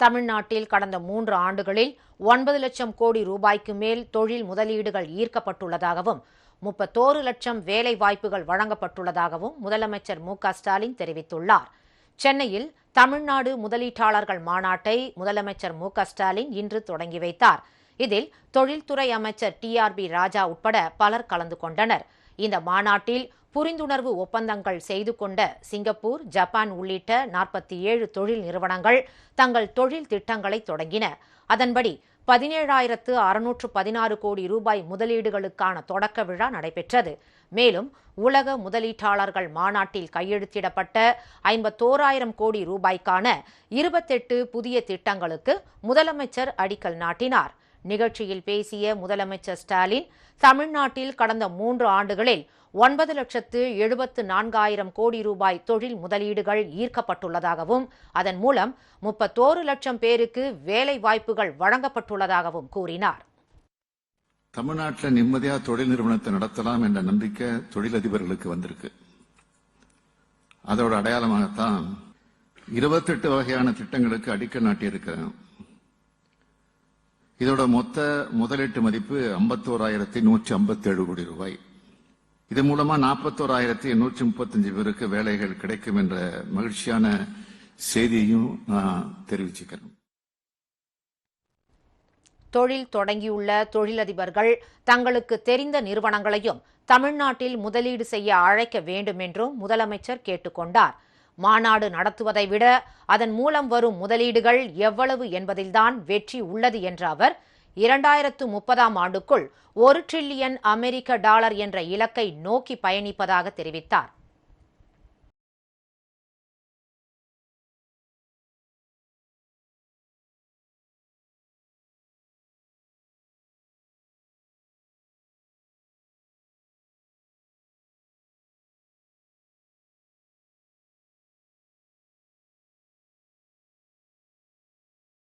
தமிழ்நாட்டில் கடந்த மூன்று ஆண்டுகளில் ஒன்பது லட்சம் கோடி ரூபாய்க்கு மேல் தொழில் முதலீடுகள் ஈர்க்கப்பட்டுள்ளதாகவும் முப்பத்தோரு லட்சம் வேலை வாய்ப்புகள் வழங்கப்பட்டுள்ளதாகவும் முதலமைச்சர் மு ஸ்டாலின் தெரிவித்துள்ளார். சென்னையில் தமிழ்நாடு முதலீட்டாளர்கள் மாநாட்டை முதலமைச்சர் மு ஸ்டாலின் இன்று தொடங்கி வைத்தார். இதில் தொழில்துறை அமைச்சர் டி ஆர் பி ராஜா உட்பட பலர் கலந்து கொண்டனர். இந்த மாநாட்டில் புரிந்துணர்வு ஒப்பந்தங்கள் செய்து கொண்ட சிங்கப்பூர் ஜப்பான் உள்ளிட்ட நாற்பத்தி ஏழு தொழில் நிறுவனங்கள் தங்கள் தொழில் திட்டங்களை தொடங்கின. அதன்படி பதினேழாயிரத்து அறுநூற்று பதினாறு கோடி ரூபாய் முதலீடுகளுக்கான தொடக்க விழா நடைபெற்றது. மேலும் உலக முதலீட்டாளர்கள் மாநாட்டில் கையெழுத்திடப்பட்ட ஐம்பத்தோராயிரம் கோடி ரூபாய்க்கான இருபத்தெட்டு புதிய திட்டங்களுக்கு முதலமைச்சர் அடிக்கல் நாட்டினார். நிகழ்ச்சியில் பேசிய முதலமைச்சர் ஸ்டாலின் தமிழ்நாட்டில் கடந்த மூன்று ஆண்டுகளில் ஒன்பது லட்சத்து எழுபத்து நான்காயிரம் கோடி ரூபாய் தொழில் முதலீடுகள் ஈர்க்கப்பட்டுள்ளதாகவும் அதன் மூலம் முப்பத்தோரு லட்சம் பேருக்கு வேலை வாய்ப்புகள் வழங்கப்பட்டுள்ளதாகவும் கூறினார். தமிழ்நாட்டில் நிம்மதியாக தொழில் நிறுவனத்தை நடத்தலாம் என்ற நம்பிக்கை தொழிலதிபர்களுக்கு வந்திருக்கு. அதோட அடையாளமாகத்தான் இருபத்தெட்டு வகையான திட்டங்களுக்கு அடிக்கல் நாட்டியிருக்கிறேன் இதோட மொத்த முதலீட்டு மதிப்பு ஐம்பத்தோராயிரத்தி நூற்றி ஐம்பத்தேழு கோடி ரூபாய். இது மூலமா நாற்பத்தோராயிரத்தி எண்ணூற்றி முப்பத்தஞ்சு பேருக்கு வேலைகள் கிடைக்கும் என்ற மகிழ்ச்சியான செய்தியையும் நான் தெரிவிச்சுக்கிறேன். தொழில் தொடங்கியுள்ள தொழிலதிபர்கள் தங்களுக்கு தெரிந்த நிறுவனங்களையும் தமிழ்நாட்டில் முதலீடு செய்ய அழைக்க வேண்டும் என்றும் முதலமைச்சர் கேட்டுக்கொண்டார். மாநாடு நடத்துவதை விட அதன் மூலம் வரும் முதலீடுகள் எவ்வளவு என்பதில்தான் வெற்றி உள்ளது என்ற அவர் இரண்டாயிரத்து முப்பதாம் ஆண்டுக்குள் ஒரு டிரில்லியன் அமெரிக்க டாலர் என்ற இலக்கை நோக்கி பயணிப்பதாக தெரிவித்தார்.